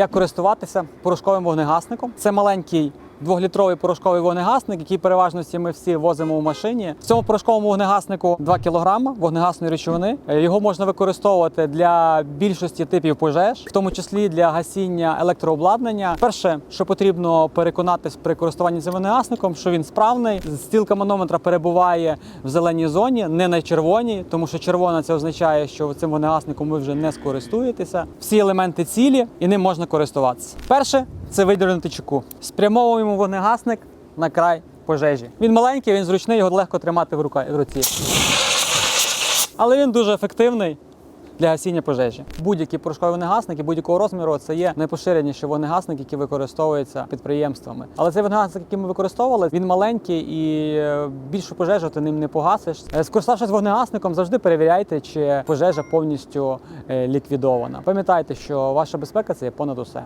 Як користуватися порошковим вогнегасником? Це маленький. Двохлітровий порошковий вогнегасник, який переважно всі ми всі возимо у машині. В цьому порошковому вогнегаснику 2 кг вогнегасної речовини. Його можна використовувати для більшості типів пожеж, в тому числі для гасіння електрообладнання. Перше, що потрібно переконатись при користуванні цим вогнегасником, що він справний. Стрілка манометра перебуває в зеленій зоні, не на червоній, тому що червона це означає, що цим вогнегасником ви вже не скористуєтеся. Всі елементи цілі і ним можна користуватися. Перше це видернути чеку. Спрямовуємо вогнегасник на край пожежі. Він маленький, він зручний, його легко тримати в руці. Але він дуже ефективний. Для гасіння пожежі будь-які порошкові вогнегасники будь-якого розміру це є найпоширеніший вогнегасник, який використовується підприємствами. Але цей вогнегасник, який ми використовували, він маленький і е, більшу пожежу ти ним не погасиш. Е, Скориставшись вогнегасником, завжди перевіряйте, чи пожежа повністю е, ліквідована. Пам'ятайте, що ваша безпека це є понад усе.